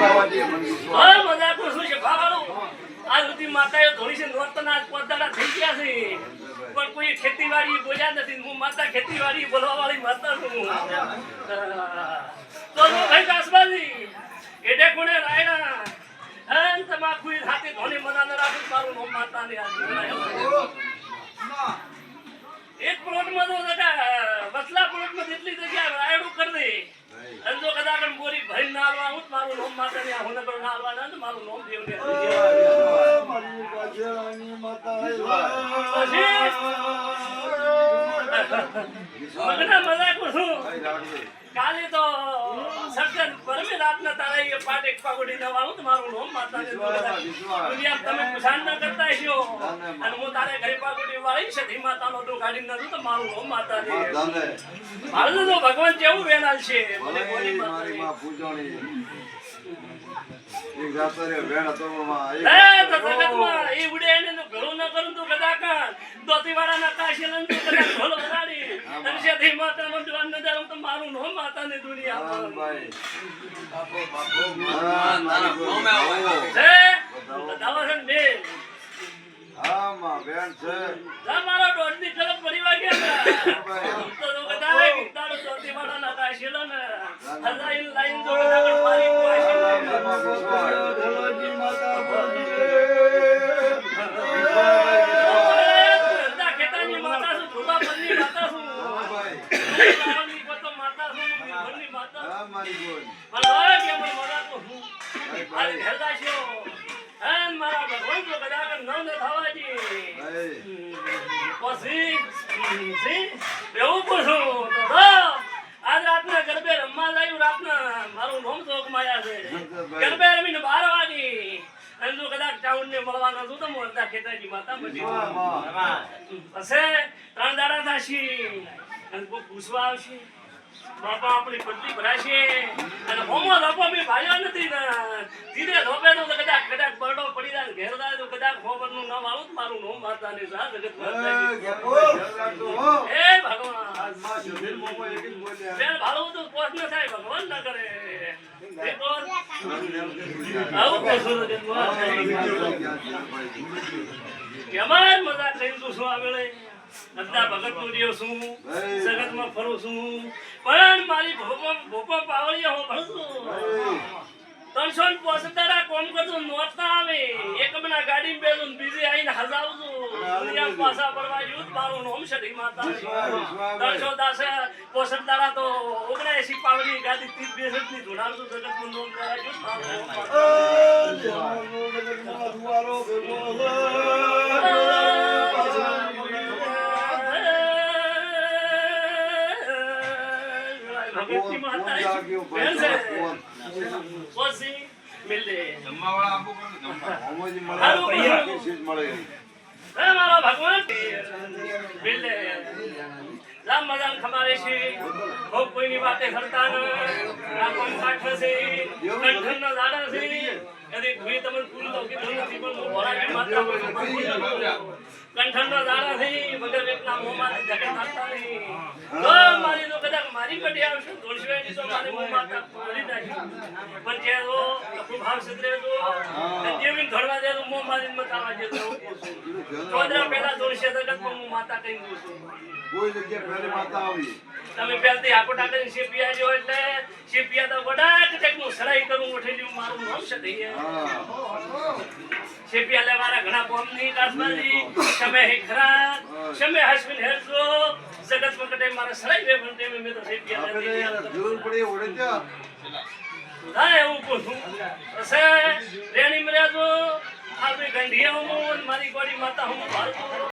બાબાજી મને વિશ્વાસ. હા મજા કરું છું આજ સુધી માતાએ ધોળી છે નોરતના પોતાના થઈ ગયા છે. પણ કોઈ ખેતીવાડી બોલ્યા નથી. હું માતા ખેતીવાડી બોલવા વાળી માતા છું તો ભાઈ કાસબાજી એડે કોણે રાયડા હન તમાકુ હાથે ધોની મનાને રાખું મારું માતાને આજ એક પ્લોટમાં તો જગા વસલા પ્લોટમાં જેટલી જગ્યા રાયડું કરી દે અને જો કદાચ આમ બોરી ભરીને ના આવવા હું મારું નામ માતાને આ હુનગર ના આવવાના ને મારું નામ દેવને મારી કાજળાની માતા મગના મજા કરું છું ભાઈ લાડુ. કાલે તો સર્જન પરમે રાતના તારા એ પાટ એક પાગોડી નવા આવું મારું નામ વિશ્વાસ. દુનિયા તમે પછાણ ના અને હું તારે ઘરે પાગોડી વાળી સધી માતાનો તો કાઢી નથી તો મારું માતાને દાદા. મારું તો ભગવાન કેવું વેણાલ છે મને બોલી મારી માં પૂજણી. એક જાતો રે ભેણ તોડમાં, એક તો જગતમાં એ ઉડે એને તો ઘણું ન કરું તો કદાચ દોતીવાળાના કાશી લઈને તો કદાચ ઢોલ વગાડી અને સધી માતાનો જવાન નજારો તો મારું નામ માતાની દુનિયામાં હા, ભાઈ. બાપો, બાપો, હા, મારી તારા બોલ. આવે. છે બતાવો છે ને બેન હા, માં બેન છે. જા મારા દોઢની કલમ પડી ભાઈ. તો તો કદાચ તારો દોતીવાળાના કાશી લો ને હજાઈ લાઈન જો કદાચ મારી કાશી હા, લઈને. મામા ખેતાની માતા છું ધોબા પરની માતા છું પતો માતા છું માતા છું. હા, મારી બોલ. પણ હવે કેમ તો હું ભાઈ, આજે છો હે મારા ભગવાન તો કદાચ ન ન થવા પછી સી એવું પૂછું તો આજ રાતના ગરબે રમવા જાયું રાતના મારું નામ તો માયા છે. ગરબે રમીને બાર વાગી અને જો કદાચ ટાઉન ને મળવાના છું તો ખેતાજી માતા માં. પછી ત્રણ દાડા થશે. અને પૂછવા આવશે. બાપા આપણી પત્ની ભરાશે અને હોમો લોકો બી ભાઈઓ નથી ધીરે ધોપે તો કદાચ કદાચ બરડો પડી જાય ઘેર જાય તો કદાચ હોમરનું નામ આવું મારું નામ માતા ને સા જગત હો. ભગવાન. બેન ભાડું તો પોસ ન થાય ભગવાન ના કરે આવું કશું. એમાં મજા થઈ તું શું આવે બધા ભગતનું રહ્યો છું જગતમાં ફરું છું. પણ મારી ભોપા પાવળીએ હું ભરું છું. ત્રણસો ને દાડા કોમ કરતું નોટ ના આવે. એક મના ગાડી બેસું બીજી આવીને હજાવું છું દુનિયા પાછા પડવા જ મારું નોમ ઢી માતા ત્રણસો દાસ દાડા તો ઓગણએસી પાવડી ગાડી ત્રીસ બેસઠની છું જગતનું નામ. લેવા ભગતજી માતા બેન છે. પછી મિલ દે. જમવા. હે મારો ભગવાન મિલ દે. રામ મજાન ખમારે છે ભોગ કોઈની વાતે કરતા ન આ કોણ કાઠ છે કંઠન ના દાડા છે કદી ભૂઈ તમને ફૂલ તો કીધું નથી પણ હું ભોળાજી માતા બોલું. કંઠન ના દાડા છે વગર એકના મોંમાં જગત મારતા નહીં તો મારી તો કદાચ મારી કટી આવશે એની તો મારી મોં તક બોલી નાખી પણ જે તો લખું ભાવ સિદ્ધરે તો જેવી ધડવા દે તો મોં મારી મતાવા જે તો ચોદરા પહેલા દોઢસો જગત હું માતા કહી દઉં છું. કોઈ જગ્યા પહેલે માતા આવી. તમે પહેલથી આખો ટાકીને શેપિયા જો એટલે શેપિયા તો વડાક ટેકનું સડાઈ કરું ઉઠેલી મારું નામ છે દઈએ હા શેપિયા લેવાના ઘણા કોમની કાસબાજી તમે હે ખરા તમે હસમિન હેરજો જગત મકટે મારા સડાઈ બે પણ મે મે તો શેપિયા આપણે તો નથી યાર જરૂર પડી ઓળે ત્યાં. હા એવું પૂછું. હશે? રેણી મર્યાદો આપણે ગંઢિયા હું મારી ગોડી માતા હું ભારત